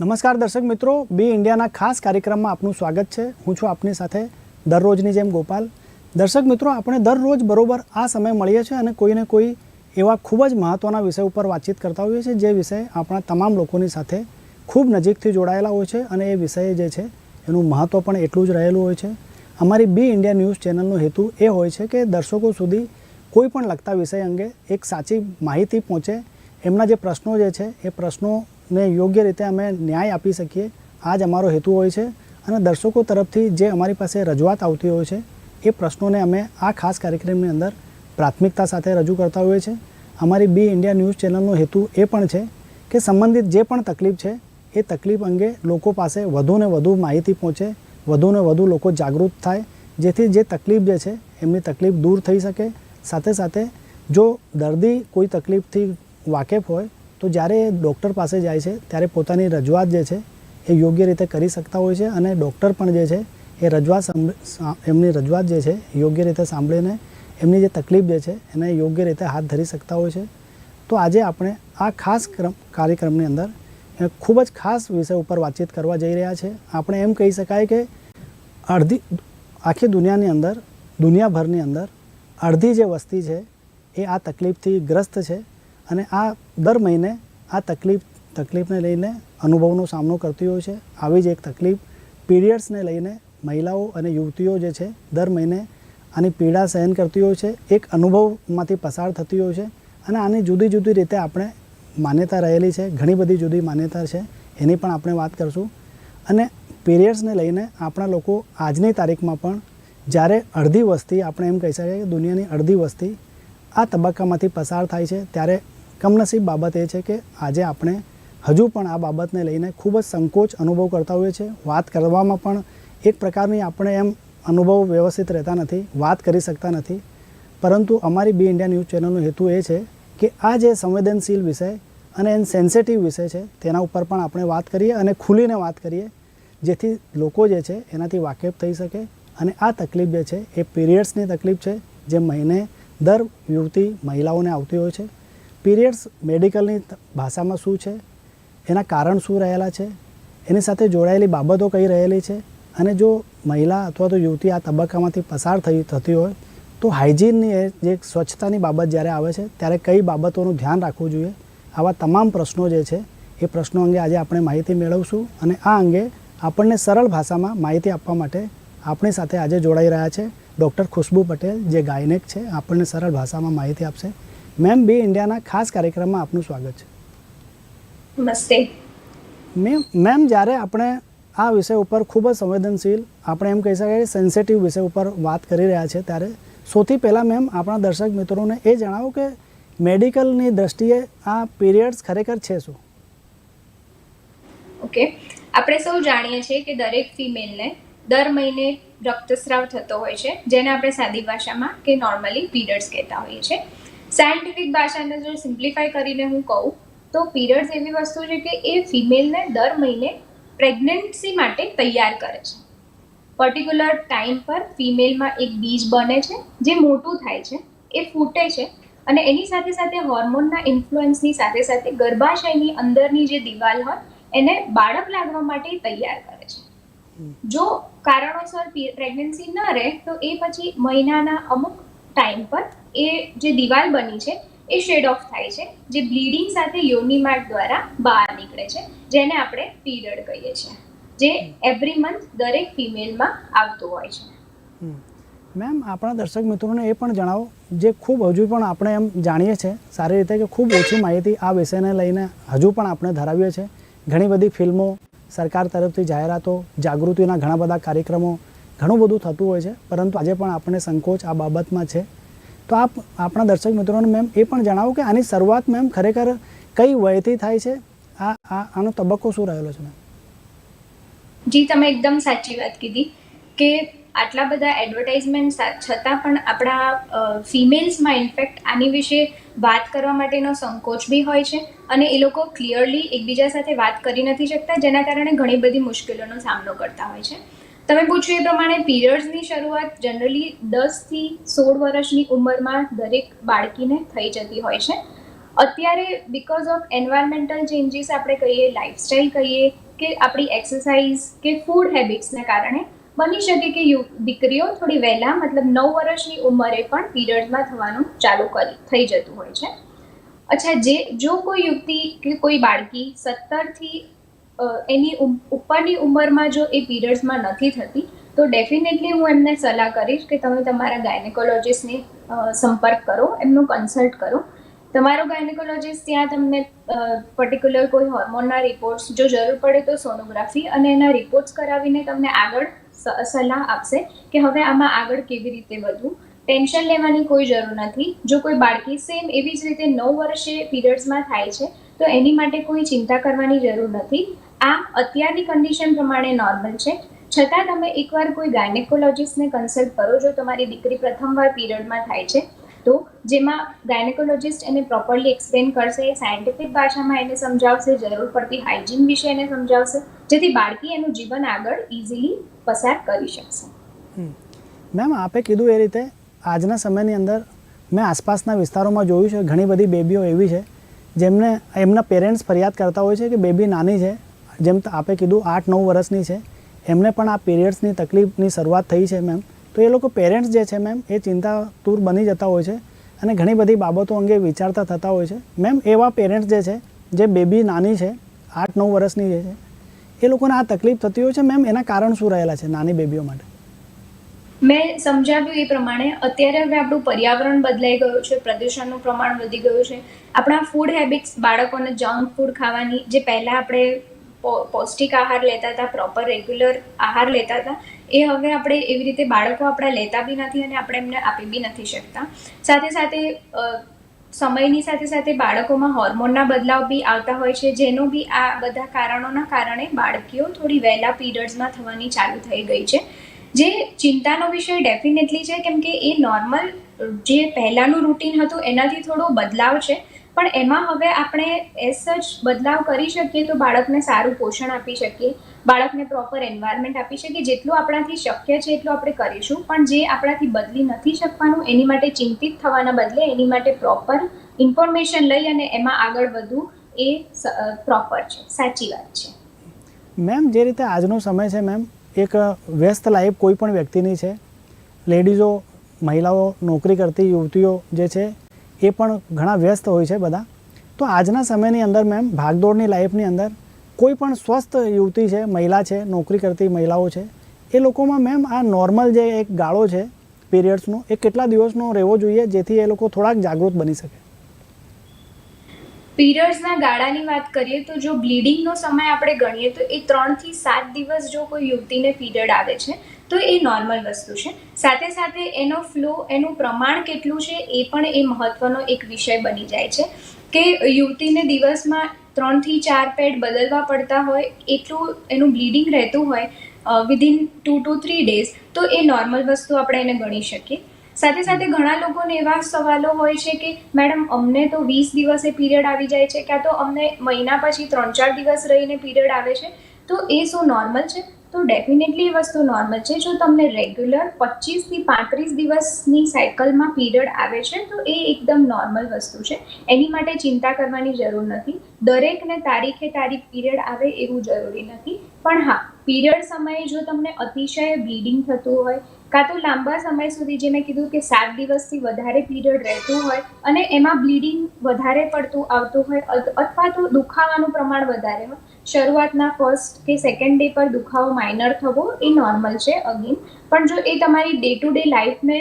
નમસ્કાર દર્શક મિત્રો, બી ઇન્ડિયાના ખાસ કાર્યક્રમમાં આપનું સ્વાગત છે. હું છું આપની સાથે દરરોજની જેમ ગોપાલ. દર્શક મિત્રો, આપણે દરરોજ બરોબર આ સમય મળીએ છીએ અને કોઈને કોઈ એવા ખૂબ જ મહત્ત્વના વિષય ઉપર વાતચીત કરતા હોઈએ છીએ, જે વિષય આપણા તમામ લોકોની સાથે ખૂબ નજીકથી જોડાયેલા હોય છે અને એ વિષય જે છે, એનું મહત્ત્વ પણ એટલું જ રહેલું હોય છે. અમારી બી ઇન્ડિયા ન્યૂઝ ચેનલનો હેતુ એ હોય છે કે દર્શકો સુધી કોઈ પણ લગતા વિષય અંગે એક સાચી માહિતી પહોંચે. એમના જે પ્રશ્નો જે છે, એ પ્રશ્નોને યોગ્ય રીતે અમે ન્યાય આપી શકીએ. આ જ અમારો હેતુ હોય છે અને દર્શકો તરફથી જે અમારી પાસે રજૂઆત આવતી હોય છે, એ પ્રશ્નોને અમે આ ખાસ કાર્યક્રમની અંદર પ્રાથમિકતા સાથે રજૂ કરતા હોઈએ છીએ અમારી બી ઇન્ડિયા ન્યૂઝ ચેનલનો હેતુ એ પણ છે કે સંબંધિત જે પણ તકલીફ છે, એ તકલીફ અંગે લોકો પાસે વધુને વધુ માહિતી પહોંચે વધુને વધુ લોકો જાગૃત થાય, જેથી જે તકલીફ જે છે, એમની તકલીફ દૂર થઈ શકે. સાથે સાથે જો દર્દી કોઈ તકલીફથી વાકેફ હોય તો જ્યારે ડૉક્ટર પાસે જાય છે, ત્યારે પોતાની રજૂઆત જે છે, એ યોગ્ય રીતે કરી શકતા હોય છે અને ડૉક્ટર પણ જે છે, એ રજૂઆત એમની રજૂઆત જે છે યોગ્ય રીતે સાંભળીને એમની જે તકલીફ જે છે, એને યોગ્ય રીતે હાથ ધરી શકતા હોય છે. તો આજે આપણે આ ખાસ ક્રમ, કાર્યક્રમની અંદર ખૂબ જ ખાસ વિષય ઉપર વાતચીત કરવા જઈ રહ્યા છે. આપણે એમ કહી શકાય કે અડધી, આખી દુનિયાની અંદર, દુનિયાભરની અંદર, અડધી જે વસ્તી છે, એ આ તકલીફથી ગ્રસ્ત છે. અને આ દર મહિને આ તકલીફ, તકલીફને લઈને અનુભવનો સામનો કરતી હોય છે. આવી જ એક તકલીફ પીરિયડ્સને લઈને મહિલાઓ અને યુવતીઓ જે છે, દર મહિને આની પીડા સહન કરતી હોય છે. એક અનુભવમાંથી પસાર થતી હોય છે અને આની જુદી જુદી રીતે આપણે માન્યતા રહેલી છે. ઘણી બધી જુદી માન્યતા છે. એની પણ આપણે વાત કરશું. અને પીરિયડ્સને લઈને આપણા લોકો આજની તારીખમાં પણ જ્યારે અડધી વસ્તી આપણે એમ કહી શકીએ કે દુનિયાની અડધી વસ્તી આ તબક્કામાંથી પસાર થાય છે, ત્યારે કમનસીબ બાબત એ છે કે આજે આપણે હજુ પણ આ બાબતને લઈને ખૂબ જ સંકોચ અનુભવ કરતા હોઈએ છીએ. વાત કરવામાં પણ એક પ્રકારની આપણે એમ અનુભવ વ્યવસ્થિત રહેતા નથી, વાત કરી શકતા નથી. પરંતુ અમારી બી ઇન્ડિયા ન્યૂઝ ચેનલનો હેતુ એ છે કે આ જે સંવેદનશીલ વિષય અને એન સેન્સિટિવ વિષય છે, તેના ઉપર પણ આપણે વાત કરીએ અને ખુલીને વાત કરીએ, જેથી લોકો જે છે એનાથી વાકેફ થઈ શકે. અને આ તકલીફ જે છે એ પીરિયડ્સની તકલીફ છે, જે મહિને દર યુવતી મહિલાઓને આવતી હોય છે. પીરિયડ્સ મેડિકલની ભાષામાં શું છે? એના કારણ શું રહેલા છે? એની સાથે જોડાયેલી બાબતો કઈ રહેલી છે? અને જો મહિલા અથવા તો યુવતી આ તબક્કામાંથી પસાર થઈ, થતી હોય, તો હાઇજીનની જે સ્વચ્છતાની બાબત જ્યારે આવે છે, ત્યારે કઈ બાબતોનું ધ્યાન રાખવું જોઈએ? આવા તમામ પ્રશ્નો જે છે, એ પ્રશ્નો અંગે આજે આપણે માહિતી મેળવશું અને આ અંગે આપણને સરળ ભાષામાં માહિતી આપવા માટે આપણી સાથે આજે જોડાઈ રહ્યા છે ડૉક્ટર ખુશ્બુ પટેલ, જે ગાયનેક છે. આપણને સરળ ભાષામાં માહિતી આપશે. મેમ બી ઇન્ડિયાના ખાસ કાર્યક્રમમાં આપનું સ્વાગત છે. નમસ્તે. મેમ મેમ જ્યારે આપણે આ વિષય ઉપર ખૂબ જ સંવેદનશીલ આપણે એમ કહી શકાય કે સેન્સિટિવ વિષય ઉપર વાત કરી રહ્યા છે ત્યારે સૌથી પહેલાં મેમ આપણા દર્શક મિત્રોને એ જણાવો કે મેડિકલની દ્રષ્ટિએ આ પીરિયડ્સ ખરેખર છે શું? ઓકે. આપણે સૌ જાણીએ છીએ કે દરેક ફિમેલને દર મહિને રક્તસ્રાવ થતો હોય છે જેને આપણે સાદી ભાષામાં કે નોર્મલી પીરિયડ્સ કહેતા હોઈએ છીએ. સાયન્ટિફિક ભાષાને જો સિમ્પ્લિફાય કરીને હું કહું, તો પીરિયડ્સ એવી વસ્તુ છે કે એ ફિમેલને દર મહિને પ્રેગ્નન્સી માટે તૈયાર કરે છે. પર્ટિક્યુલર ટાઈમ પર ફિમેલમાં એક બીજ બને છે, જે મોટું થાય છે, એ ફૂટે છે, અને એની સાથે સાથે હોર્મોનના ઇન્ફ્લુઅન્સની સાથે સાથે ગર્ભાશયની અંદરની જે દિવાલ હોય, એને બાળક લાગવા માટે તૈયાર કરે છે. જો કારણોસર પ્રેગ્નન્સી ન રહે, તો એ પછી મહિનાના અમુક ટાઈમ પર એ જે દિવાલ બની છે, એ શેડ ઓફ થાય છે, જે બ્લીડિંગ સાથે યોની દ્વારા બહાર નીકળે છે, જેને આપણે પીરિયડ કહીએ છીએ, જે એવરી મંથ દરેક ફિમેલમાં આવતું હોય છે. મેમ, આપણા દર્શક મિત્રોને એ પણ જણાવો, જે ખૂબ હજુ પણ આપણે એમ જાણીએ છીએ, સારી રીતે કે ખૂબ ઓછી માહિતી આ વિષયને લઈને હજુ પણ આપણે ધરાવીએ છીએ. ઘણી બધી ફિલ્મો સરકાર તરફથી જાહેરાતો, જાગૃતિના ઘણા બધા કાર્યક્રમો, ઘણું બધું થતું હોય છે, પરંતુ આજે પણ આપણે સંકોચ આ બાબતમાં છે. તો આપ આપણા દર્શક મિત્રોને મેમ એ પણ જણાવો કે આની શરૂઆત મેમ ખરેખર કઈ વયથી થાય છે? આ આ, આનો તબક્કો શું રહેલો છે મેમ? જી, તમે એકદમ સાચી વાત કીધી કે આટલા બધા એડવર્ટાઇઝમેન્ટ છતાં પણ આપણા ફિમેલ્સમાં ઇન્ફેક્ટ આની વિશે વાત કરવા માટેનો સંકોચ બી હોય છે અને એ લોકો ક્લિયરલી એકબીજા સાથે વાત કરી નથી શકતા, જેના કારણે ઘણી બધી મુશ્કેલીઓનો સામનો કરતા હોય છે. તમે પૂછ્યું એ પ્રમાણે પીરિયડ્સની શરૂઆત જનરલી દસથી સોળ વર્ષની ઉંમરમાં દરેક બાળકીને થઈ જતી હોય છે. અત્યારે બિકોઝ ઓફ એન્વાયરમેન્ટલ ચેન્જીસ આપણે કહીએ લાઇફસ્ટાઈલ કહીએ કે આપણી એક્સરસાઇઝ કે ફૂડ હેબિટ્સને કારણે બની શકે કે દીકરીઓ થોડી વહેલા મતલબ નવ વર્ષની ઉંમરે પણ પીરિયડ્સમાં થવાનું ચાલુ કરી, થઈ જતું હોય છે. અચ્છા, જે, જો કોઈ યુવતી કે કોઈ બાળકી સત્તરથી એની ઉપરની ઉંમરમાં જો એ પીરિયડ્સમાં નથી થતી, તો ડેફિનેટલી હું એમને સલાહ કરીશ કે તમે તમારા ગાયનેકોલોજીસ્ટની સંપર્ક કરો, એમનું કન્સલ્ટ કરો. તમારો ગાયનેકોલોજીસ્ટ ત્યાં તમને પર્ટિક્યુલર કોઈ હોર્મોનના રિપોર્ટ્સ, જો જરૂર પડે તો સોનોગ્રાફી અને એના રિપોર્ટ્સ કરાવીને તમને આગળ સલાહ આપશે કે હવે આમાં આગળ કેવી રીતે વધવું. ટેન્શન લેવાની કોઈ જરૂર નથી. જો કોઈ બાળકી સેમ એવી જ રીતે નવ વર્ષે પીરિયડ્સમાં થાય છે તો એની માટે કોઈ ચિંતા કરવાની જરૂર નથી. આ અત્યારની કન્ડિશન પ્રમાણે નોર્મલ છે. છતાં તમે એકવાર કોઈ ગાયનેકોલોજીસ્ટને કન્સલ્ટ કરો જો તમારી દીકરી પ્રથમવાર પીરિયડમાં થાય છે, તો જેમાં ગાયનેકોલોજીસ્ટ એને પ્રોપરલી એક્સપ્લેન કરશે સાયન્ટિફિક ભાષામાં એને સમજાવશે, જરૂર પડતી હાઇજીન વિશે એને સમજાવશે, જેથી બાળકી એનું જીવન આગળ ઇઝીલી પસાર કરી શકશે. મેમ, આપે કીધું એ રીતે, આજના સમયની અંદર મેં આસપાસના વિસ્તારોમાં જોયું છે, ઘણી બધી બેબીઓ એવી છે જેમને એમના પેરેન્ટ્સ ફરિયાદ કરતા હોય છે કે બેબી નાની છે, જેમ આપે કીધું આઠ નવ વર્ષની છે, એમને પણ આ પીરિયડ્સની તકલીફની શરૂઆત થઈ છે મેમ તો એ લોકો પેરેન્ટ્સ જે છે મેમ એ ચિંતાતુર બની જતા હોય છે અને ઘણી બધી બાબતો અંગે વિચારતા થતા હોય છે. મેમ એવા પેરેન્ટ્સ જે છે, જે બેબી નાની છે આઠ નવ વર્ષની જે છે, એ લોકોને આ તકલીફ થતી હોય છે. મેમ એના કારણ શું રહેલા છે નાની બેબીઓ માટે? મેં સમજાવ્યું એ પ્રમાણે. અત્યારે હવે આપણું પર્યાવરણ બદલાઈ ગયું છે, પ્રદૂષણનું પ્રમાણ વધી ગયું છે. આપણા ફૂડ હેબિટ્સ બાળકોને જંક ફૂડ ખાવાની, જે પહેલાં આપણે પૌષ્ટિક આહાર લેતા હતા પ્રોપર રેગ્યુલર આહાર લેતા હતા, એ હવે આપણે એવી રીતે બાળકો આપણા લેતા બી નથી અને આપણે એમને આપી બી નથી શકતા. સાથે સાથે સમયની સાથે સાથે બાળકોમાં હોર્મોનના બદલાવ બી આવતા હોય છે, જેનું બી આ બધા કારણોના કારણે બાળકીઓ થોડી વહેલા પીરિયડ્સમાં થવાની ચાલુ થઈ ગઈ છે. જે ચિંતાનો વિષય ડેફિનેટલી છે, કેમ કે એ નોર્મલ જે પહેલાંનું રૂટીન હતું, એનાથી થોડો બદલાવ છે. પણ એમાં હવે આપણે એઝ સચ બદલાવ કરી શકીએ તો બાળકને સારું પોષણ આપી શકીએ, બાળકને પ્રોપર એન્વાયરમેન્ટ આપી શકીએ, જેટલું આપણાથી શક્ય છે એટલું આપણે કરીશું. પણ જે આપણાથી બદલી નથી શકવાનું, એની માટે ચિંતિત થવાના બદલે એની માટે પ્રોપર ઇન્ફોર્મેશન લઈ અને એમાં આગળ વધવું એ પ્રોપર છે. સાચી વાત છે. મેમ જે રીતે આજનો સમય છે મેમ એક વ્યસ્ત લાઈફ કોઈ પણ વ્યક્તિની છે. લેડીઝો, મહિલાઓ, નોકરી કરતી યુવતીઓ જે છે, એ પણ ઘણા વ્યસ્ત હોય છે બધા. તો આજના સમયની અંદર મેમ ભાગદોડની લાઈફની અંદર કોઈ પણ સ્વસ્થ યુવતી છે, મહિલા છે, નોકરી કરતી મહિલાઓ છે, એ લોકોમાં મેમ આ નોર્મલ જે એક ગાળો છે પીરિયડ્સનો એ કેટલા દિવસનો રહેવો જોઈએ જેથી એ લોકો થોડાક જાગૃત બની શકે. પીરિયડ્સના ગાળાની વાત કરીએ તો જો બ્લીડિંગનો સમય આપણે ગણીએ તો એ ત્રણથી સાત દિવસ જો કોઈ યુવતીને પીરિયડ આવે છે, તો એ નોર્મલ વસ્તુ છે. સાથે સાથે એનો ફ્લો, એનું પ્રમાણ કેટલું છે એ પણ એ મહત્વનો એક વિષય બની જાય છે કે યુવતીને દિવસમાં ત્રણથી ચાર પેડ બદલવા પડતા હોય, એટલું એનું બ્લીડિંગ રહેતું હોય within two two three days તો એ નોર્મલ વસ્તુ આપણે એને ગણી શકીએ. સાથે સાથે ઘણા લોકોને એવા સવાલો હોય છે કે, મેડમ, અમને તો વીસ દિવસે પીરિયડ આવી જાય છે, ક્યાં તો અમને મહિના પછી ત્રણ ચાર દિવસ રહીને પીરિયડ આવે છે. તો એ શું નોર્મલ છે? તો ડેફિનેટલી એ વસ્તુ નોર્મલ છે. જો તમને રેગ્યુલર પચીસથી પાંત્રીસ દિવસની સાયકલમાં પીરિયડ આવે છે, તો એ એકદમ નોર્મલ વસ્તુ છે. એની માટે ચિંતા કરવાની જરૂર નથી. દરેકને તારીખે તારીખ પીરિયડ આવે એવું જરૂરી નથી. પણ હા, પીરિયડ સમયે જો તમને અતિશય બ્લીડિંગ થતું હોય કાં તો લાંબા સમય સુધી જે મેં કીધું કે સાત દિવસથી વધારે પીરિયડ રહેતું હોય અને એમાં બ્લીડિંગ વધારે પડતું આવતું હોય અથવા તો દુખાવાનું પ્રમાણ વધારે હોય. શરૂઆતના ફર્સ્ટ કે સેકન્ડ ડે પર દુખાવો માઇનર થવો એ નોર્મલ છે અગેન પણ જો એ તમારી ડે ટુ ડે લાઈફને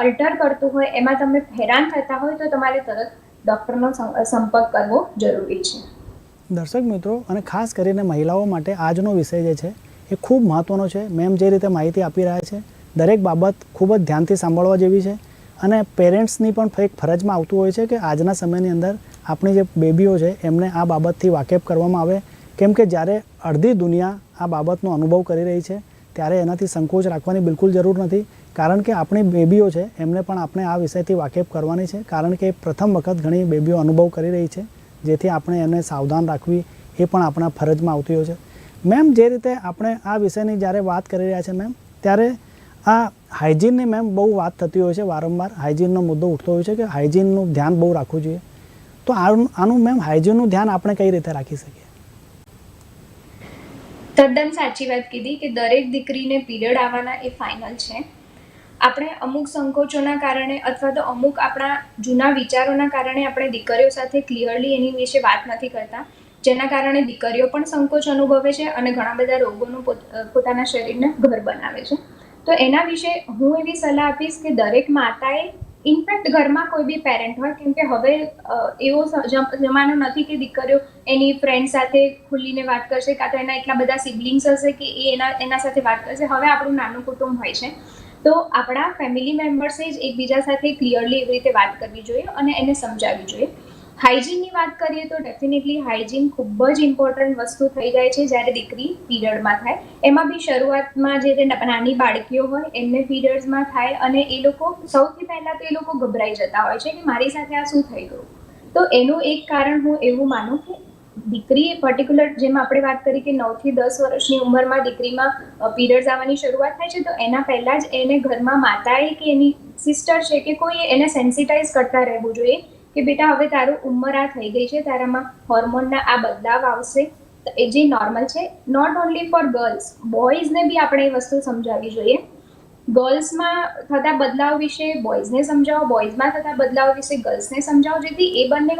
અલ્ટર કરતું હોય, એમાં તમે હેરાન થતા હોય, તો તમારે તરત ડૉક્ટરનો સંપર્ક કરવો જરૂરી છે. દર્શક મિત્રો, અને ખાસ કરીને મહિલાઓ માટે આજનો વિષય જે છે, એ ખૂબ મહત્ત્વનો છે. મેમ જે રીતે માહિતી આપી રહ્યા છે દરેક બાબત ખૂબ જ ધ્યાનથી સાંભળવા જેવી છે અને પેરેન્ટ્સની પણ એક ફરજમાં આવતું હોય છે કે આજના સમયની અંદર આપણી જે બેબીઓ છે એમને આ બાબતથી વાકેફ કરવામાં આવે. કેમ કે જ્યારે અડધી દુનિયા આ બાબતનો અનુભવ કરી રહી છે, ત્યારે એનાથી સંકોચ રાખવાની બિલકુલ જરૂર નથી. કારણ કે આપણી બેબીઓ છે, એમને પણ આપણે આ વિષયથી વાકેફ કરવાની છે. કારણ કે પ્રથમ વખત ઘણી બેબીઓ અનુભવ કરી રહી છે, જેથી આપણે એમને સાવધાન રાખવી એ પણ આપણા ફરજમાં આવતી હોય છે. મેમ, જે રીતે આપણે આ વિષયની જ્યારે વાત કરી રહ્યા છે મેમ, ત્યારે આ હાઇજીનની મેમ બહુ વાત થતી હોય છે, વારંવાર હાઇજીનનો મુદ્દો ઉઠતો હોય છે કે હાઇજીનનું ધ્યાન બહુ રાખવું જોઈએ. તો આનું મેમ હાઇજીનનું ધ્યાન આપણે કઈ રીતે રાખી શકીએ? તદ્દન સાચી વાત કીધી કે દરેક દીકરીને પીરિયડ આવવાના એ ફાઇનલ છે. આપણે અમુક સંકોચોના કારણે અથવા તો અમુક આપણા જૂના વિચારોના કારણે આપણે દીકરીઓ સાથે ક્લિયરલી એની વિશે વાત નથી કરતા. જેના કારણે દીકરીઓ પણ સંકોચ અનુભવે છે અને ઘણા બધા રોગોનું પોત- પોતાના શરીરને ઘર બનાવે છે. તો એના વિશે હું એવી સલાહ આપીશ કે દરેક માતાએ ઇનફેક્ટ ઘરમાં કોઈ બી પેરેન્ટ હોય, કેમ કે હવે એવો જમાનો નથી કે દીકરીઓ એની ફ્રેન્ડ સાથે ખુલીને વાત કરશે કાં તો એના એટલા બધા સિબ્લિંગ્સ હશે કે એ એના એના સાથે વાત કરશે. હવે આપણું નાનું કુટુંબ હોય છે. તો આપણા ફેમિલી મેમ્બર્સે જ એકબીજા સાથે ક્લિયરલી એવી રીતે વાત કરવી જોઈએ અને એને સમજાવવી જોઈએ. હાઇજીનની વાત કરીએ તો ડેફિનેટલી હાઇજીન ખૂબ જ ઇમ્પોર્ટન્ટ વસ્તુ થઈ જાય છે જ્યારે દીકરી પીરિયડમાં થાય. એમાં બી શરૂઆતમાં જે નાની બાળકીઓ હોય એમને પીરિયડ્સમાં થાય અને એ લોકો સૌથી પહેલાં તો એ લોકો ગભરાઈ જતા હોય છે કે મારી સાથે આ શું થઈ ગયું? તો એનું એક કારણ હું એવું માનું કે દીકરી પર્ટિક્યુલર જેમ આપણે વાત કરી કે નવથી દસ વર્ષની ઉંમરમાં દીકરીમાં પીરિયડ્સ આવવાની શરૂઆત થાય છે તો એના પહેલાં જ એને ઘરમાં માતાએ કે એની સિસ્ટર છે કે કોઈ એને સેન્સિટાઈઝ કરતા રહેવું જોઈએ. કે બેટા, હવે તારું ઉંમર આ થઈ ગઈ છે, તારામાં હોર્મોનના આ બદલાવ આવશે. એ જે નોર્મલ છે નોટ ઓન્લી ફોર ગર્લ્સ બોયઝને બી આપણે એ વસ્તુ સમજાવવી જોઈએ. ગર્લ્સમાં થતા બદલાવ વિશે બોયઝને સમજાવો બોયઝમાં થતા બદલાવ વિશે ગર્લ્સને સમજાવો, જેથી એ બંને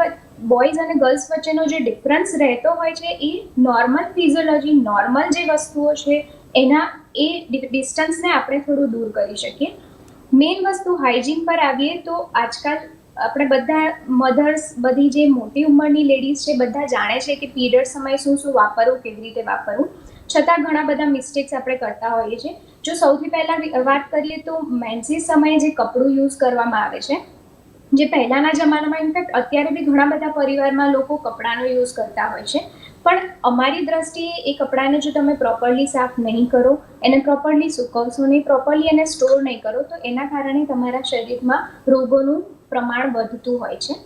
બોયઝ અને ગર્લ્સ વચ્ચેનો જે ડિફરન્સ રહેતો હોય છે, એ નોર્મલ ફિઝિયોલોજી નોર્મલ જે વસ્તુઓ છે, એના એ ડિસ્ટન્સને આપણે થોડું દૂર કરી શકીએ. મેઇન વસ્તુ હાઇજીન પર આવીએ તો આજકાલ આપણે બધા મધર્સ બધી જે મોટી ઉંમરની લેડીઝ છે, બધા જાણે છે કે પીરિયડ સમયે શું શું વાપરવું, કેવી રીતે વાપરવું. છતાં ઘણા બધા મિસ્ટેક્સ આપણે કરતા હોઈએ છીએ. જો સૌથી પહેલાં વાત કરીએ તો મેન્સીસ સમયે જે કપડું યુઝ કરવામાં આવે છે, જે પહેલાંના જમાનામાં ઇનફેક્ટ અત્યારે બી ઘણા બધા પરિવારમાં લોકો કપડાનો યુઝ કરતા હોય છે. પણ અમારી દ્રષ્ટિએ એ કપડાને જો તમે પ્રોપરલી સાફ નહીં કરો, એને પ્રોપરલી સૂકવશો નહીં પ્રોપરલી એને સ્ટોર નહીં કરો, તો એના કારણે તમારા શરીરમાં રોગોનું પ્રમાણ વધતું હોય છે.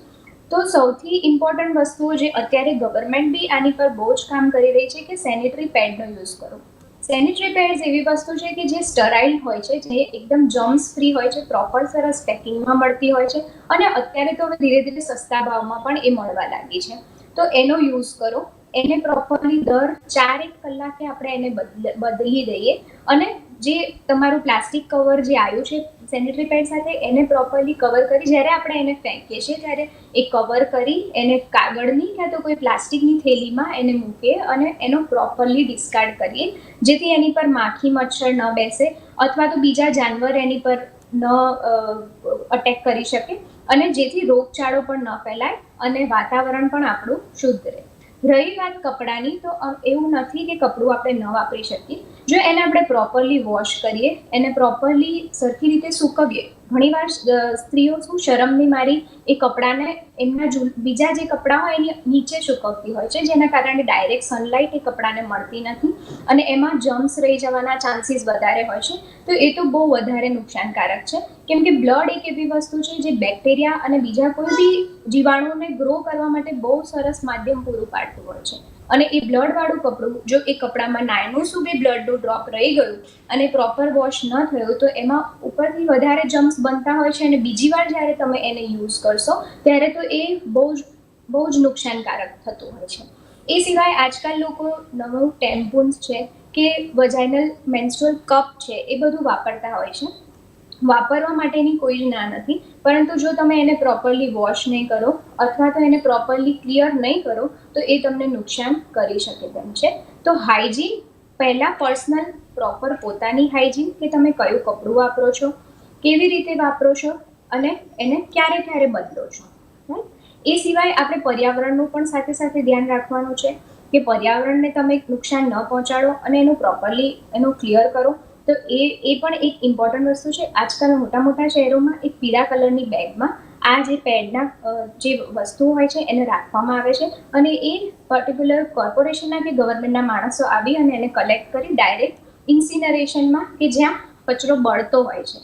તો સૌથી ઇમ્પોર્ટન્ટ વસ્તુઓ જે અત્યારે ગવર્મેન્ટ બી આની પર બહુ જ કામ કરી રહી છે કે સેનિટરી પેડનો યુઝ કરો. સેનિટરી પેડ્સ એવી વસ્તુ છે કે જે સ્ટરાઇલ હોય છે, જે એકદમ જમ્સ ફ્રી હોય છે પ્રોપર સરસ પેકિંગમાં મળતી હોય છે અને અત્યારે તો હવે ધીરે ધીરે સસ્તા ભાવમાં પણ એ મળવા લાગી છે. તો એનો યુઝ કરો. એને પ્રોપરલી દર ચાર એક કલાકે આપણે એને બદલી દઈએ અને જે તમારું પ્લાસ્ટિક કવર જે આવ્યું છે, સેનિટરી પેડ સાથે એને પ્રોપરલી કવર કરી, જ્યારે આપણે એને ફેંકીએ છીએ, ત્યારે એ કવર કરી, એને કાગળની કાં તો કોઈ પ્લાસ્ટિકની થેલીમાં એને મૂકીએ અને એનો પ્રોપરલી ડિસ્કાર્ડ કરીએ. જેથી એની પર માખી મચ્છર ન બેસે, અથવા તો બીજા જાનવર એની પર ન અટેક કરી શકે. અને જેથી રોગચાળો પણ ન ફેલાય અને વાતાવરણ પણ આપણું શુદ્ધ રહે. રહી વાત કપડાની, તો એવું નથી કે કપડું આપણે ન વાપરી શકીએ. જો એને આપણે પ્રોપરલી વોશ કરીએ, એને પ્રોપરલી સરખી રીતે સૂકવીએ ઘણીવાર સ્ત્રીઓ શું શરમની મારી એ કપડાને એમના બીજા જે કપડાં હોય એની નીચે સૂકવતી હોય છે, જેના કારણે ડાયરેક્ટ સનલાઇટ એ કપડાને મળતી નથી અને એમાં જમ્સ રહી જવાના ચાન્સીસ વધારે હોય છે. તો એ તો બહુ વધારે નુકસાનકારક છે. કેમ કે બ્લડ એક એવી વસ્તુ છે જે બેક્ટેરિયા અને બીજા કોઈ બી જીવાણુને ગ્રો કરવા માટે બહુ સરસ માધ્યમ પૂરું પાડતું હોય છે. અને એ બ્લડવાળું કપડું જો એ કપડામાં નાનું શું બી બ્લડનું ડ્રોપ રહી ગયું અને પ્રોપર વોશ ન થયું, તો એમાં ઉપરથી વધારે જમ્સ બનતા હોય છે અને બીજી વાર જ્યારે તમે એને યુઝ કરશો, ત્યારે તો એ બહુ જ બહુ જ નુકસાનકારક થતું હોય છે. એ સિવાય આજકાલ લોકો નવું ટેમ્પોન્સ છે કે વજાઇનલ મેન્સ્ટ્રુઅલ કપ છે એ બધું વાપરતા હોય છે. વાપરવા માટેની કોઈ ના નથી. પરંતુ જો તમે એને પ્રોપરલી વોશ નહીં કરો અથવા તો એને પ્રોપરલી ક્લિયર નહીં કરો, તો એ તમને નુકસાન કરી શકે તેમ છે. તો હાઇજીન પહેલાં પર્સનલ પ્રોપર પોતાની હાઇજીન કે તમે કયું કપડું વાપરો છો, કેવી રીતે વાપરો છો અને એને ક્યારે ક્યારે બદલો છો. એ સિવાય આપણે પર્યાવરણનું પણ સાથે સાથે ધ્યાન રાખવાનું છે કે પર્યાવરણને તમે નુકસાન ન પહોંચાડો અને એનું પ્રોપરલી એનું ક્લિયર કરો. તો એ એ પણ એક ઇમ્પોર્ટન્ટ વસ્તુ છે. આજકાલ મોટા મોટા શહેરોમાં એક પીળા કલરની બેગમાં આ જે પેડના જે વસ્તુઓ હોય છે એને રાખવામાં આવે છે અને એ પર્ટિક્યુલર કોર્પોરેશનના કે ગવર્મેન્ટના માણસો આવી અને એને કલેક્ટ કરી ડાયરેક્ટ ઇન્સિનરેશનમાં કે જ્યાં કચરો બળતો હોય છે.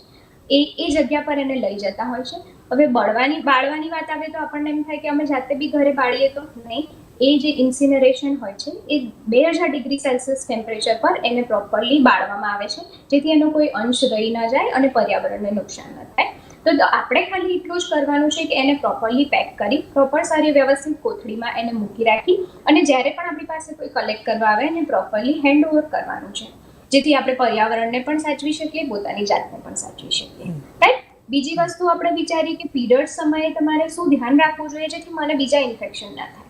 એ એ જગ્યા પર એને લઈ જતા હોય છે. હવે બળવાની, બાળવાની વાત આવે તો આપણને એમ થાય કે અમે જાતે બી ઘરે બાળીએ તો નહીં. એ જે ઇન્સિનરેશન હોય છે એ બે હજાર ડિગ્રી સેલ્સિયસ ટેમ્પરેચર પર એને પ્રોપરલી બાળવામાં આવે છે જેથી એનો કોઈ અંશ રહી ન જાય અને પર્યાવરણને નુકસાન ન થાય. તો આપણે ખાલી એટલું જ કરવાનું છે કે એને પ્રોપરલી પેક કરી પ્રોપર સારી વ્યવસ્થિત કોથળીમાં એને મૂકી રાખી અને જ્યારે પણ આપણી પાસે કોઈ કલેક્ટ કરવા આવે એને પ્રોપરલી હેન્ડ ઓવર કરવાનું છે. જેથી આપણે પર્યાવરણને પણ સાચવી શકીએ પોતાની જાતને પણ સાચવી શકીએ. રાઈટ બીજી વસ્તુ આપણે વિચારીએ કે પીરિયડ સમયે તમારે શું ધ્યાન રાખવું જોઈએ જેથી મને બીજા ઇન્ફેક્શન ના થાય.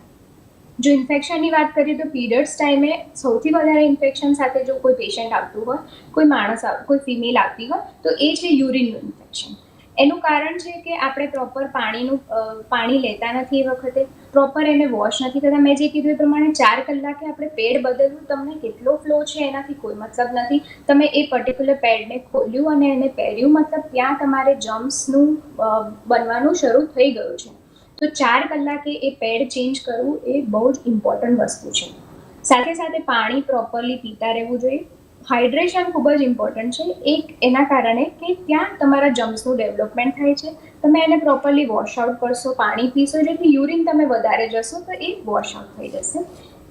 જો ઇન્ફેક્શનની વાત કરીએ તો પીરિયડ્સ ટાઈમે સૌથી વધારે ઇન્ફેક્શન સાથે જો કોઈ પેશન્ટ આવતું હોય, કોઈ માણસ કોઈ ફિમેલ આવતી હોય, તો એ છે યુરિનનું ઇન્ફેક્શન એનું કારણ છે કે આપણે પ્રોપર પાણીનું પાણી લેતા નથી એ વખતે પ્રોપર એને વોશ નથી કરતા મેં જે કીધું એ પ્રમાણે ચાર કલાકે આપણે પેડ બદલવું, તમને કેટલો ફ્લો છે એનાથી કોઈ મતલબ નથી. તમે એ પર્ટિક્યુલર પેડને ખોલ્યું અને એને પહેર્યું, મતલબ ત્યાં તમારે જમ્સનું બનવાનું શરૂ થઈ ગયું છે. તો ચાર કલાકે એ પેડ ચેન્જ કરવું એ બહુ જ ઇમ્પોર્ટન્ટ વસ્તુ છે. સાથે સાથે પાણી પ્રોપરલી પીતા રહેવું જોઈએ. હાઇડ્રેશન ખૂબ જ ઇમ્પોર્ટન્ટ છે. એક એના કારણે કે ત્યાં તમારા જમ્સનું ડેવલપમેન્ટ થાય છે. તમે એને પ્રોપરલી વોશ આઉટ કરશો, પાણી પીશો, જેથી યુરિન તમે વધારે જશો તો એ વોશ આઉટ થઈ જશે.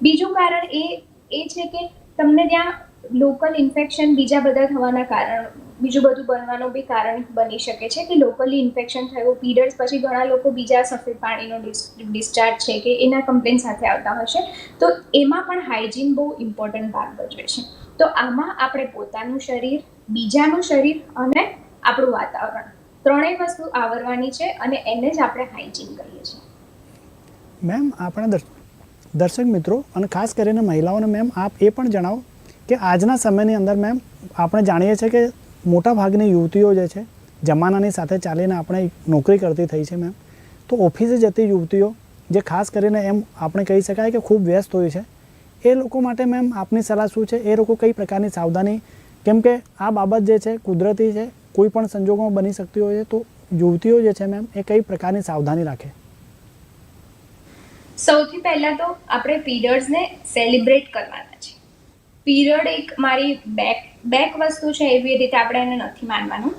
બીજું કારણ એ એ છે કે તમને ત્યાં લોકલ ઇન્ફેક્શન બીજા બધા થવાના કારણ બીજું બધું બનવાનું બી કારણ બની શકે છે કે લોકલી ઇન્ફેક્શન થયું પીરિયડ્સ પછી ઘણા લોકો બીજા સફેદ પાણીનો ડિસ્ચાર્જ છે કે એના કમ્પ્લેન સાથે આવતા હશે તો એમાં પણ હાઇજીન બહુ ઇમ્પોર્ટન્ટ ભાગ ભજવે છે. તો આમાં આપણે પોતાનું શરીર, બીજાનું શરીર અને આપણું વાતાવરણ ત્રણેય વસ્તુ આવરવાની છે અને એને જ આપણે હાઇજીન કહીએ છીએ. મેમ આપણા દર્શ- દર્શક મિત્રો અને ખાસ કરીને મહિલાઓને મેમ આપ એ પણ જણાવો કે આજના સમયની અંદર મેમ આપણે જાણીએ છીએ કે મોટા ભાગની યુવતીઓ જે છે, જમાનાની સાથે ચાલીને આપણે નોકરી કરતી થઈ છે મેમ તો ઓફિસે જતી યુવતીઓ, જે ખાસ કરીને એમ આપણે કહી શકાય કે ખૂબ વ્યસ્ત હોય છે, એ લોકો માટે મેમ આપની સલાહ શું છે? એ લોકો કઈ પ્રકારની સાવધાની? કેમ કે આ બાબત જે છે, કુદરતી છે, કોઈ પણ સંજોગોમાં બની શકતી હોય છે, તો યુવતીઓ જે છે મેમ એ કઈ પ્રકારની સાવધાની રાખે? સૌથી પહેલા તો આપણે પીરિયડ્સને સેલિબ્રેટ કરવાના છે. પીરિયડ એક મારી બેક બેક વસ્તુ છે એવી રીતે આપણે એને નથી માનવાનું.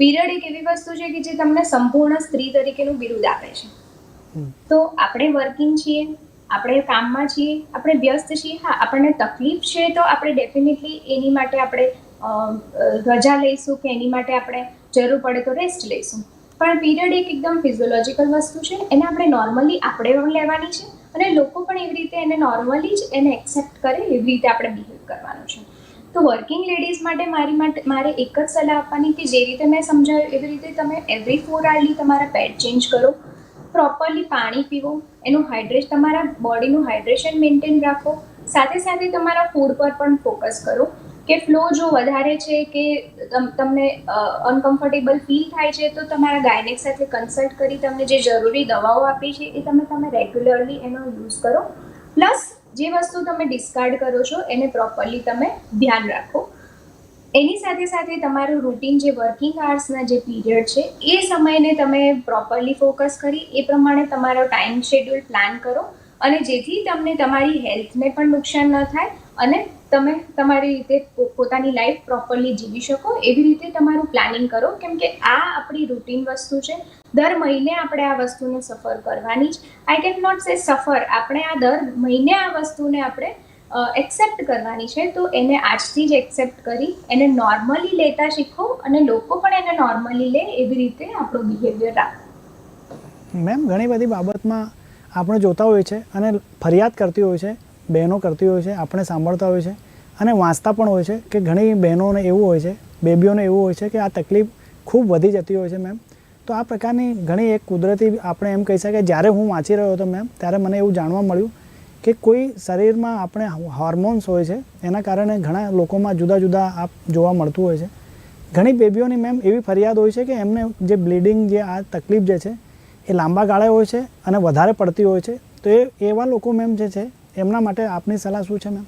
પીરિયડ એક એવી વસ્તુ છે કે જે તમને સંપૂર્ણ સ્ત્રી તરીકેનું બિરુદ આપે છે. તો આપણે વર્કિંગ છીએ આપણે કામમાં છીએ આપણે વ્યસ્ત છીએ હા આપણને તકલીફ છે તો આપણે ડેફિનેટલી એની માટે આપણે રજા લઈશું કે એની માટે આપણે જરૂર પડે તો રેસ્ટ લઈશું. પણ પીરિયડ એક એકદમ ફિઝિયોલોજિકલ વસ્તુ છે એને આપણે નોર્મલી આપણે પણ લેવાની છે અને લોકો પણ એવી રીતે એને નોર્મલી જ એને એક્સેપ્ટ કરે એવી રીતે આપણે બિહેવ કરવાનું છે. તો વર્કિંગ લેડીઝ માટે મારી માટે, મારે એક જ સલાહ આપવાની કે જે રીતે મેં સમજાવ્યું, એવી રીતે તમે એવરી ફોર આવરલી તમારા પેડ ચેન્જ કરો પ્રોપરલી પાણી પીવો, એનું હાઇડ્રેશ તમારા બોડીનું હાઇડ્રેશન મેન્ટેન રાખો, સાથે સાથે તમારા ફૂડ પર પણ ફોકસ કરો કે ફ્લો જો વધારે છે કે તમ- તમને અનકમ્ફર્ટેબલ ફીલ થાય છે, તો તમારા ગાયનેક સાથે કન્સલ્ટ કરી તમને જે જરૂરી દવાઓ આપી છે, એ તમે તમે રેગ્યુલરલી એનો યુઝ કરો. પ્લસ જે વસ્તુ તમે ડિસ્કાર્ડ કરો છો, એને પ્રોપરલી તમે ધ્યાન રાખો. એની સાથે સાથે તમારું રૂટીન જે વર્કિંગ આવર્સના જે પીરિયડ છે, એ સમયને તમે પ્રોપરલી ફોકસ કરી, એ પ્રમાણે તમારો ટાઈમ શેડ્યુલ પ્લાન કરો અને જેથી તમને તમારી હેલ્થને પણ નુકસાન ન થાય અને તમે તમારી રીતે પોતાની લાઈફ પ્રોપરલી જીવી શકો. એવી રીતે તમારું પ્લાનિંગ કરો. કેમ કે આ આપણી રૂટીન વસ્તુ છે. દર મહિને આપણે આ વસ્તુને સફર કરવાની જ. આઈ કેન નોટ સે સફર. આપણે આ દર મહિને આ વસ્તુને આપણે એક્સેપ્ટ કરવાની છે. તો એને આજથી જ એક્સેપ્ટ કરી, એને નોર્મલી લેતા શીખો અને લોકો પણ એને નોર્મલી લે એવી રીતે આપણો બિહેવિયર રાખો. મેમ, ઘણી બધી બાબતમાં આપણે જોતા હોઈએ છે અને ફરિયાદ કરતી હોય છે, બહેનો કરતી હોય છે, આપણે સાંભળતા હોય છે અને વાંચતા પણ હોય છે કે ઘણી બહેનોને એવું હોય છે, બેબીઓને એવું હોય છે કે આ તકલીફ ખૂબ વધી જતી હોય છે મેમ. તો આ પ્રકારની ઘણી એક કુદરતી આપણે એમ કહી શકાય, જ્યારે હું વાંચી રહ્યો હતો મેમ ત્યારે મને એવું જાણવા મળ્યું કે કોઈ શરીરમાં આપણે હોર્મોન્સ હોય છે, એના કારણે ઘણા લોકોમાં જુદા જુદા આ જોવા મળતું હોય છે. ઘણી બેબીઓની મેમ એવી ફરિયાદ હોય છે કે એમને જે બ્લીડિંગ જે આ તકલીફ જે છે, એ લાંબા ગાળે હોય છે અને વધારે પડતી હોય છે. તો એ, એવા લોકો મેમ જે છે, એમના માટે આપની સલાહ શું છે મેમ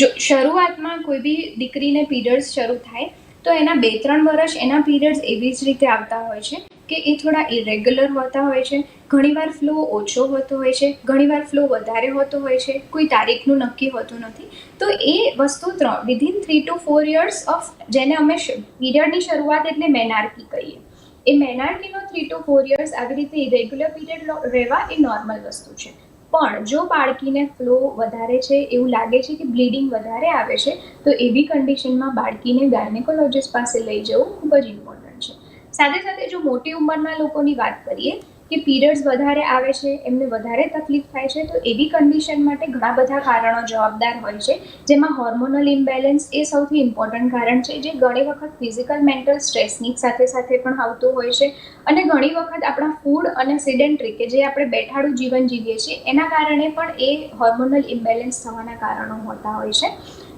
જો શરૂઆતમાં કોઈ બી દીકરીને પીરિયડ્સ શરૂ થાય તો એના બે, ત્રણ વર્ષ એના પીરિયડ્સ એવી જ રીતે આવતા હોય છે કે એ થોડા ઇરેગ્યુલર હોતા હોય છે, ઘણીવાર ફ્લો ઓછો હોતો હોય છે, ઘણીવાર ફ્લો વધારે હોતો હોય છે, કોઈ તારીખનું નક્કી હોતું નથી. તો એ વસ્તુ ત્રણ within three two four years of જેને અમે પીરિયડની શરૂઆત એટલે મેનાર્કી કહીએ. એ મેનાર્કીનો થ્રી ટુ ફોર યર્સ આવી રીતે ઇરેગ્યુલર પીરિયડ રહેવા એ નોર્મલ વસ્તુ છે. પણ જો બાળકીને ફ્લો વધારે છે, એવું લાગે છે કે બ્લીડિંગ વધારે આવે છે, તો એવી કન્ડિશનમાં બાળકીને ગાયનેકોલોજીસ્ટ પાસે લઈ જવું ખૂબ જ ઇમ્પોર્ટન્ટ છે. સાથે સાથે જો મોટી ઉંમરના લોકોની વાત કરીએ કે પીરિયડ્સ વધારે આવે છે, એમને વધારે તકલીફ થાય છે, તો એવી કન્ડિશન માટે ઘણા બધા કારણો જવાબદાર હોય છે. જેમાં હોર્મોનલ ઇમ્બેલેન્સ એ સૌથી ઇમ્પોર્ટન્ટ કારણ છે, જે ઘણી વખત ફિઝિકલ મેન્ટલ સ્ટ્રેસની સાથે સાથે પણ આવતું હોય છે. અને ઘણી વખત આપણા ફૂડ અને સિડેન્ટ્રી કે જે આપણે બેઠાડું જીવન જીવીએ છીએ, એના કારણે પણ એ હોર્મોનલ ઇમ્બેલેન્સ થવાના કારણો હોતા હોય છે.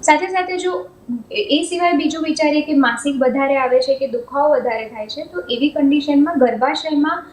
સાથે સાથે જો એ સિવાય બીજું વિચારીએ કે માસિક વધારે આવે છે, કે દુખાવો વધારે થાય છે, તો એવી કન્ડિશનમાં ગર્ભાશયમાં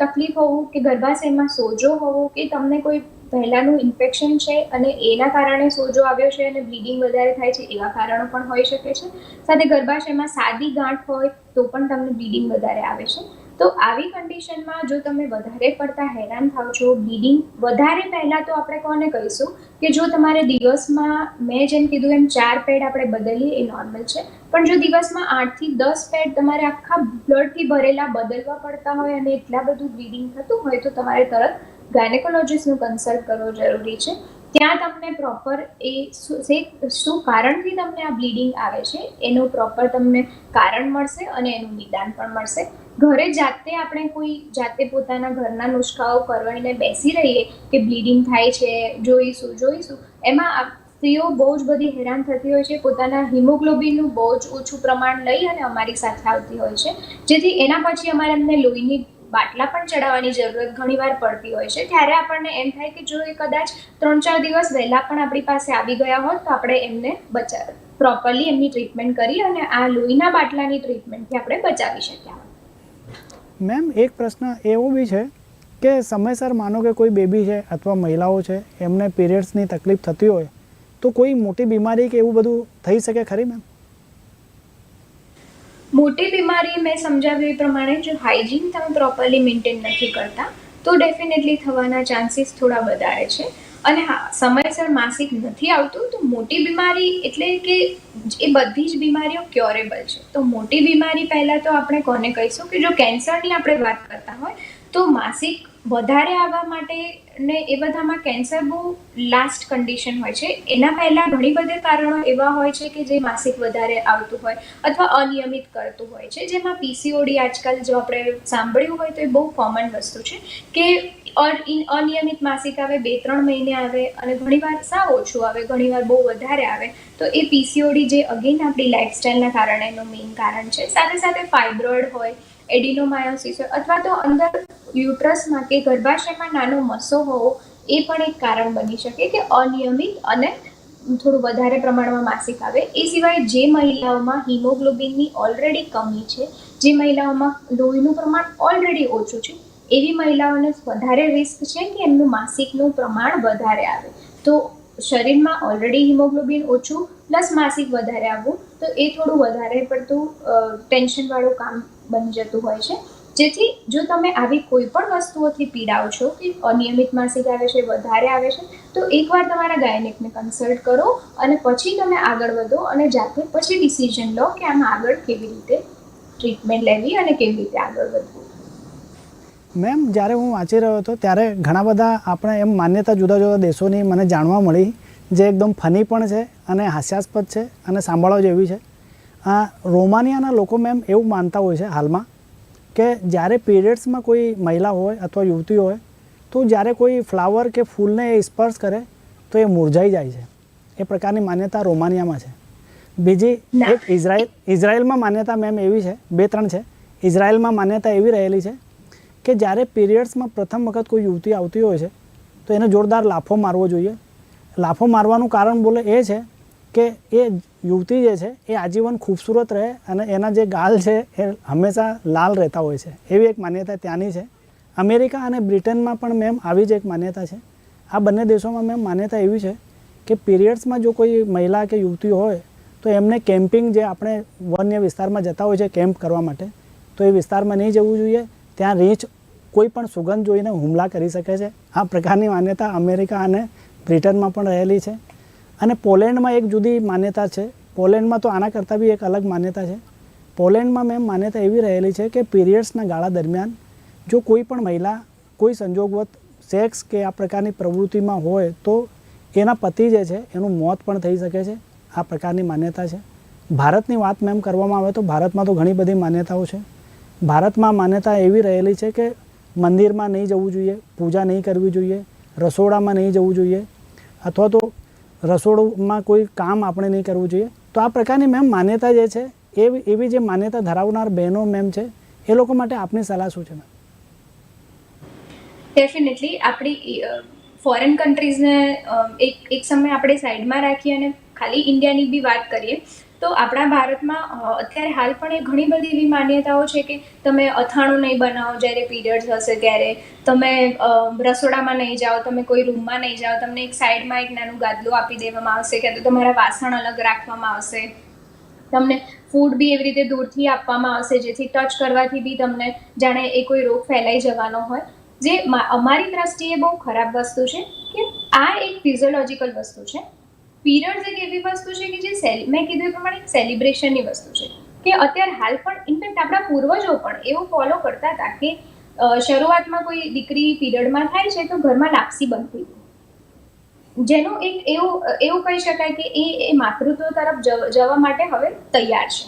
તકલીફ હોવું કે ગર્ભાશયમાં સોજો હોવો કે તમને કોઈ પહેલાંનું ઇન્ફેક્શન છે અને એના કારણે સોજો આવ્યો છે અને બ્લીડિંગ વધારે થાય છે એવા કારણો પણ હોઈ શકે છે. સાથે ગર્ભાશયમાં સાદી ગાંઠ હોય તો પણ તમને બ્લીડિંગ વધારે આવે છે. તો આવી કન્ડિશનમાં જો તમે વધારે પડતા હેરાન થાવ છો બ્લીડિંગ વધારે પહેલાં તો આપણે કોને કહીશું કે જો તમારે દિવસમાં, મેં જેમ કીધું એમ ચાર પેડ આપણે બદલીએ, એ નોર્મલ છે. પણ જો દિવસમાં આઠથી દસ પેડ તમારે આખા બ્લડથી ભરેલા બદલવા પડતા હોય અને એટલા બધું બ્લીડિંગ થતું હોય, તો તમારે તરત ગાયનેકોલોજીસ્ટનું કન્સલ્ટ કરવો જરૂરી છે. ત્યાં તમને પ્રોપર એ શું કારણથી તમને આ બ્લીડિંગ આવે છે, એનું પ્રોપર તમને કારણ મળશે અને એનું નિદાન પણ મળશે. ઘરે જાતે આપણે કોઈ જાતે પોતાના ઘરના નુસ્ખાઓ કરવાને બેસી રહીએ કે બ્લીડિંગ થાય છે, જોઈશું જોઈશું, એમાં સ્ત્રીઓ બહુ જ બધી હેરાન થતી હોય છે, પોતાના હિમોગ્લોબિનનું બહુ જ ઓછું પ્રમાણ લઈ અને અમારી સાથે આવતી હોય છે. જેથી એના પછી અમારે એમને લોહીની બાટલા પણ ચડાવવાની જરૂરત ઘણીવાર પડતી હોય છે. ત્યારે આપણને એમ થાય કે જો એ કદાચ ત્રણ ચાર દિવસ વહેલા પણ આપણી પાસે આવી ગયા હોત, તો આપણે એમને બચા પ્રોપરલી એમની ટ્રીટમેન્ટ કરી અને આ લોહીના બાટલાની ટ્રીટમેન્ટથી આપણે બચાવી શક્યા મેમ, એક પ્રશ્ન એવો બી છે કે સમયસર માનો કે કોઈ બેબી છે અથવા મહિલાઓ છે, એમને પીરિયડ્સની તકલીફ થતી હોય, તો કોઈ મોટી બીમારી કે એવું બધું થઈ શકે ખરી મેમ? મોટી બીમારી મેં સમજાવ્યું એ પ્રમાણે જો હાઇજીન તમે પ્રોપરલી મેન્ટેન નથી કરતા, તો ડેફિનેટલી થવાના ચાન્સીસ થોડા વધારે છે. અને હા, સમયસર માસિક નથી આવતું, તો મોટી બીમારી એટલે કે એ બધી જ બીમારીઓ ક્યોરેબલ છે. તો મોટી બીમારી પહેલાં તો આપણે કોને કહીશું કે જો કેન્સરની આપણે વાત કરતા હોય, તો માસિક વધારે આવવા માટે ને એ બધામાં કેન્સર બહુ લાસ્ટ કન્ડિશન હોય છે. એના પહેલાં ઘણી બધા કારણો એવા હોય છે કે જે માસિક વધારે આવતું હોય અથવા અનિયમિત કરતું હોય છે. જેમાં પીસીઓડી આજકાલ જો આપણે સાંભળ્યું હોય તો એ બહુ કોમન વસ્તુ છે કે અનિયમિત માસિક આવે, બે, ત્રણ મહિને આવે અને ઘણીવાર સાવ ઓછું આવે, ઘણીવાર બહુ વધારે આવે, તો એ પીસીઓડી જે અગેન આપણી લાઇફસ્ટાઈલના કારણે એનું મેઇન કારણ છે. સાથે સાથે ફાઇબ્રોઇડ હોય એડિનોમાયોસિસ હોય, અથવા તો અંદર યુટ્રસમાં કે ગર્ભાશયમાં નાનો મસો હોવો, એ પણ એક કારણ બની શકે કે અનિયમિત અને થોડું વધારે પ્રમાણમાં માસિક આવે. એ સિવાય જે મહિલાઓમાં હિમોગ્લોબિનની ઓલરેડી કમી છે, જે મહિલાઓમાં લોહીનું પ્રમાણ ઓલરેડી ઓછું છે એવી મહિલાઓને વધારે રિસ્ક છે કે એમનું માસિકનું પ્રમાણ વધારે આવે. તો શરીરમાં ઓલરેડી હિમોગ્લોબિન ઓછું પ્લસ માસિક વધારે આવવું, તો એ થોડું વધારે પડતું ટેન્શનવાળું કામ બની જતું હોય છે. જેથી જો તમે આવી કોઈ પણ વસ્તુઓથી પીડાઓ છો કે અનિયમિત માસિક આવે છે, વધારે આવે છે, તો એકવાર તમારા ગાયનેકને કન્સલ્ટ કરો અને પછી તમે આગળ વધો અને જાતે પછી ડિસિઝન લો કે આમાં આગળ કેવી રીતે ટ્રીટમેન્ટ લેવી અને કેવી રીતે આગળ વધવું. મેમ જ્યારે હું વાંચી રહ્યો હતો ત્યારે ઘણા બધા આપણે એમ માન્યતા જુદા જુદા દેશોની મને જાણવા મળી જે એકદમ ફની પણ છે અને હાસ્યાસ્પદ છે અને સાંભળવા જેવી છે. આ રોમાનિયાના લોકો મેમ એવું માનતા હોય છે હાલમાં કે જ્યારે પીરિયડ્સમાં કોઈ મહિલા હોય અથવા યુવતી હોય તો જ્યારે કોઈ ફ્લાવર કે ફૂલને એ સ્પર્શ કરે તો એ મુરઝાઈ જાય છે. એ પ્રકારની માન્યતા રોમાનિયામાં છે. બીજી. એક ઇઝરાયલ ઇઝરાયલમાં માન્યતા મેમ એવી છે બે ત્રણ છે. ઇઝરાયલમાં માન્યતા એવી રહેલી છે કે જ્યારે પીરિયડ્સમાં પ્રથમ વખત કોઈ યુવતી આવતી હોય છે, તો એને જોરદાર લાફો મારવો જોઈએ. લાફો મારવાનું કારણ બોલે એ છે કે એ યુવતી જે છે, એ આજીવન ખૂબસૂરત રહે અને એના જે ગાલ છે, એ હંમેશા લાલ રહેતા હોય છે. એવી એક માન્યતા ત્યાંની છે. અમેરિકા અને બ્રિટનમાં પણ મેમ આવી જ એક માન્યતા છે. આ બંને દેશોમાં મેમ માન્યતા એવી છે કે પીરિયડ્સમાં જો કોઈ મહિલા કે યુવતી હોય, તો એમને કેમ્પિંગ જે આપણે વન્ય વિસ્તારમાં જતા હોય છે, કેમ્પ કરવા માટે, તો એ વિસ્તારમાં નહીં જવું જોઈએ. ત્યાં રીંછ કોઈ પણ સુગંધ જોઈને હુમલા કરી શકે છે. આ પ્રકારની માન્યતા અમેરિકા અને બ્રિટનમાં પણ રહેલી છે. અને પોલેન્ડમાં એક જુદી માન્યતા છે. પોલેન્ડમાં તો આના કરતાં બી એક અલગ માન્યતા છે. પોલેન્ડમાં મેમ માન્યતા એવી રહેલી છે કે પીરિયડ્સના ગાળા દરમિયાન જો કોઈ પણ મહિલા, કોઈ સંજોગવત સેક્સ કે આ પ્રકારની પ્રવૃત્તિમાં હોય તો એના પતિ જે છે એનું મોત પણ થઈ શકે છે. આ પ્રકારની માન્યતા છે. ભારતની વાત મેમ કરવામાં આવે તો ભારતમાં તો ઘણી બધી માન્યતાઓ છે. ભારતમાં માન્યતા એવી રહેલી છે કે મંદિરમાં નહીં જવું જોઈએ, પૂજા નહીં કરવી જોઈએ, રસોડામાં નહીં જવું જોઈએ, અથવા તો રસોડુંમાં કોઈ કામ આપણે નહીં કરવું જોઈએ, તો આ પ્રકારની મેમ માન્યતા જે છે એવી એવી જે માન્યતા ધરાવનાર બહેનો મેમ છે, એ લોકો માટે આપની સલાહ શું છે મેમ ડેફિનેટલી આપણી ફોરેન કન્ટ્રીઝને એક એક સમય આપણે સાઈડમાં રાખીએ અને ખાલી ઇન્ડિયાની બી વાત કરીએ તો આપણા ભારતમાં અત્યારે હાલ પણ એ ઘણી બધી એવી માન્યતાઓ છે કે તમે અથાણું નહીં બનાવો જ્યારે પીરિયડ્સ હશે ત્યારે તમે રસોડામાં નહીં જાઓ, તમે કોઈ રૂમમાં નહીં જાઓ, તમને એક સાઈડમાં એક નાનું ગાદલું આપી દેવામાં આવશે કે તો તમારા વાસણ અલગ રાખવામાં આવશે. તમને ફૂડ બી એવી રીતે દૂરથી આપવામાં આવશે, જેથી ટચ કરવાથી બી તમને જાણે એ કોઈ રોગ ફેલાઈ જવાનો હોય. જે અમારી દ્રષ્ટિએ બહુ ખરાબ વસ્તુ છે કે આ એક ફિઝિયોલોજીકલ વસ્તુ છે. પીરિયડ્સ એક એવી વસ્તુ છે કે જે મેં કીધું એ પ્રમાણે સેલિબ્રેશનની વસ્તુ છે. કે અત્યારે હાલ પણ ઇનફેક્ટ આપણા પૂર્વજો પણ એવું ફોલો કરતા હતા કે શરૂઆતમાં કોઈ દીકરી પીરિયડમાં થાય છે તો ઘરમાં લાપસી બનતી જેનું એક એવું એવું કહી શકાય કે એ એ માતૃત્વ તરફ જવા માટે હવે તૈયાર છે.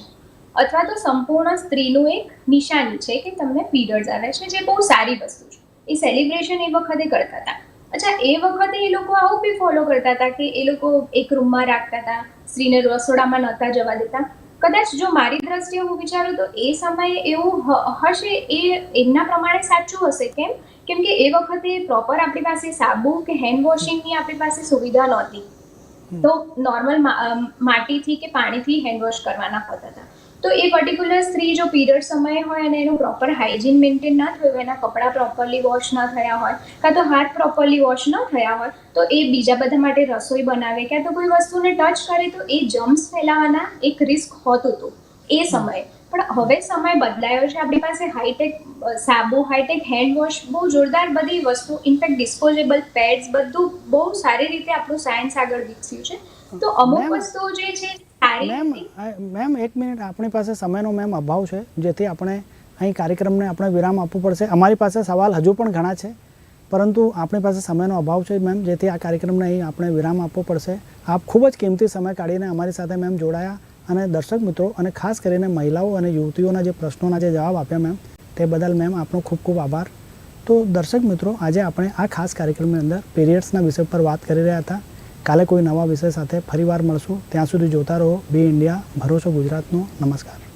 અથવા તો સંપૂર્ણ સ્ત્રીનું એક નિશાની છે કે તમને પીરિયડ્સ આવે છે જે બહુ સારી વસ્તુ છે. એ સેલિબ્રેશન એ વખતે કરતા હતા. અચ્છા એ વખતે એ લોકો આવું બી ફોલો કરતા હતા કે એ લોકો એક રૂમમાં રાખતા હતા સ્ત્રીને રસોડામાં નહોતા જવા દેતા? કદાચ જો મારી દ્રષ્ટિએ હું વિચારું તો એ સમયે એવું હશે એ એમના પ્રમાણે સાચું હશે કેમ? કેમ કે એ વખતે પ્રોપર આપણી પાસે સાબુ કે હેન્ડ વોશિંગની આપણી પાસે સુવિધા નહોતી. તો નોર્મલ માટીથી કે પાણીથી હેન્ડ વોશ કરવાના હોતા હતા. તો એ પર્ટિક્યુલર સ્ત્રી જો પીરિયડ સમયે હોય અને એનું પ્રોપર હાઇજીન મેન્ટેન ના થયું હોય એના કપડાં પ્રોપરલી વોશ ના થયા હોય કાં તો હાથ પ્રોપરલી વોશ ન થયા હોય તો એ બીજા બધા માટે રસોઈ બનાવે. ક્યાં તો કોઈ વસ્તુને ટચ કરે તો એ જમ્સ ફેલાવાના એક રિસ્ક હોતું હતું એ સમયે. પણ હવે સમય બદલાયો છે. આપણી પાસે હાઈટેક સાબુ હાઈટેક હેન્ડ વોશ બહુ જોરદાર બધી વસ્તુ ઇનફેક્ટ ડિસ્પોઝેબલ પેડ્સ બધું બહુ સારી રીતે આપણું સાયન્સ આગળ વિકસ્યું છે. તો અમુક વસ્તુઓ જે છે મેમ મેમ એક મિનિટ. આપણી પાસે સમયનો મેમ અભાવ છે જેથી આપણે અહીં કાર્યક્રમને આપણે વિરામ આપવું પડશે. અમારી પાસે સવાલ હજુ પણ ઘણા છે પરંતુ આપણી પાસે સમયનો અભાવ છે મેમ જેથી આ કાર્યક્રમને અહીં આપણે વિરામ આપવો પડશે. આપ ખૂબ જ કિંમતી સમય કાઢીને અમારી સાથે મેમ જોડાયા. અને દર્શક મિત્રો અને ખાસ કરીને મહિલાઓ અને યુવતીઓના જે પ્રશ્નોના જે જવાબ આપ્યા મેમ તે બદલ મેમ આપનો ખૂબ ખૂબ આભાર. તો દર્શક મિત્રો આજે આપણે આ ખાસ કાર્યક્રમની અંદર પીરિયડ્સના વિષય પર વાત કરી રહ્યા હતા. કાલે કોઈ નવા વિષય સાથે ફરીવાર મળશું. ત્યાં સુધી જોતા રહો. B India. ભરોસો ગુજરાતનો. નમસ્કાર.